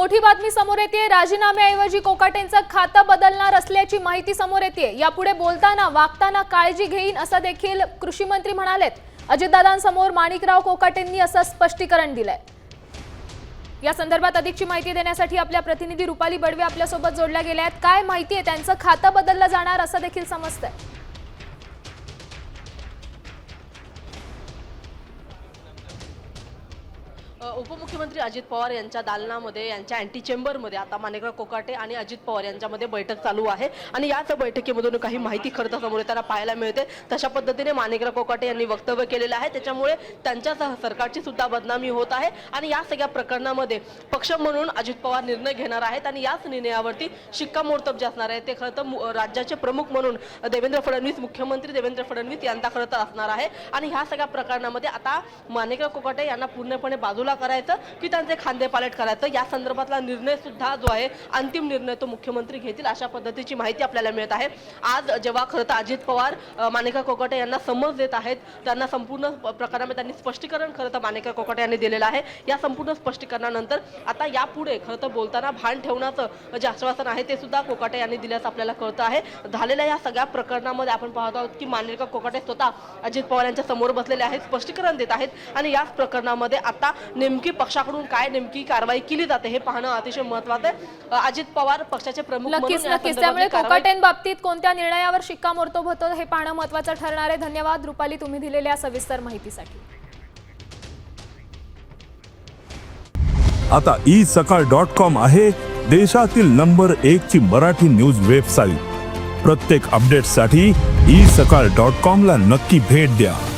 मोठी बातमी समोर येते राजीनाम्याऐवजी कोकाटेंचं खातं बदलणार असल्याची माहिती समोर येते यापुढे बोलताना वागताना काळजी घेईन असं देखील कृषी मंत्री म्हणालेत. अजितदादांसमोर माणिकराव कोकाटेंनी असं स्पष्टीकरण दिलंय. या संदर्भात अधिकची माहिती देण्यासाठी आपल्या प्रतिनिधी रुपाली बडवे आपल्यासोबत जोडल्या गेल्या आहेत. काय माहिती आहे त्यांचं खातं बदललं जाणार असं देखील समजतंय. उपमुख्यमंत्री अजित पवार यांच्या दालनामध्ये यांच्या अँटी चेंबरमध्ये आता माणिकराव कोकाटे आणि अजित पवार यांच्यामध्ये बैठक चालू आहे. आणि याच बैठकीमधून काही माहिती खरं तर समोर येताना पाहायला मिळते. तशा पद्धतीने माणिकराव कोकाटे यांनी वक्तव्य केलेलं आहे. त्याच्यामुळे त्यांच्यासह सरकारची सुद्धा बदनामी होत आहे. आणि या सगळ्या प्रकरणामध्ये पक्ष म्हणून अजित पवार निर्णय घेणार आहेत आणि याच निर्णयावरती शिक्कामोर्तब जे असणार आहे ते खरं तर राज्याचे प्रमुख म्हणून देवेंद्र फडणवीस मुख्यमंत्री देवेंद्र फडणवीस यांचा खरं तर असणार आहे. आणि ह्या सगळ्या प्रकरणामध्ये आता माणिकराव कोकाटे यांना पूर्णपणे बाजूला करायचं की त्यांचे खांदे पालट करायचं या संदर्भातला निर्णय सुद्धा जो आहे अंतिम निर्णय तो मुख्यमंत्री घेतील अशा पद्धतीची माहिती आपल्याला मिळत आहे. आज जेव्हा खरं तर अजित पवार मानिका कोकटे कोकाटे यांना समज देत आहेत त्यांना संपूर्ण प्रकारामध्ये त्यांनी स्पष्टीकरण खरं तर मानिका कोकाटे यांनी दिलेलं आहे. या संपूर्ण स्पष्टीकरणानंतर आता यापुढे खरं तर बोलताना भान ठेवण्याचं जे आश्वासन आहे ते सुद्धा कोकाटे यांनी दिल्याचं आपल्याला कळतं आहे. झालेल्या या सगळ्या प्रकरणामध्ये आपण पाहत आहोत की मानिका कोकाटे स्वतः अजित पवार यांच्या समोर बसलेले आहेत स्पष्टीकरण देत आहेत. आणि याच प्रकरणामध्ये आता नेमकी पक्षाकडून काय नेमकी कारवाई केली जाते हे पाहणं अतिशय महत्वाचं आहे. अजित पवार पक्षाचे प्रमुख नक्कीच नक्कीच. त्यामुळे कारवाई- कोकाटेंबाबतीत कोणत्या निर्णयावर शिक्कामोर्तब होतं हे पाहणं महत्वाचं ठरणार आहे. धन्यवाद. रुपाली तुम्ही दिलेल्या सविस्तर माहितीसाठी. आता ई सकाळ डॉट कॉम आहे देशातील नंबर एक ची मराठी न्यूज वेबसाईट. प्रत्येक अपडेटसाठी ई सकाळ डॉट कॉम ला नक्की भेट द्या.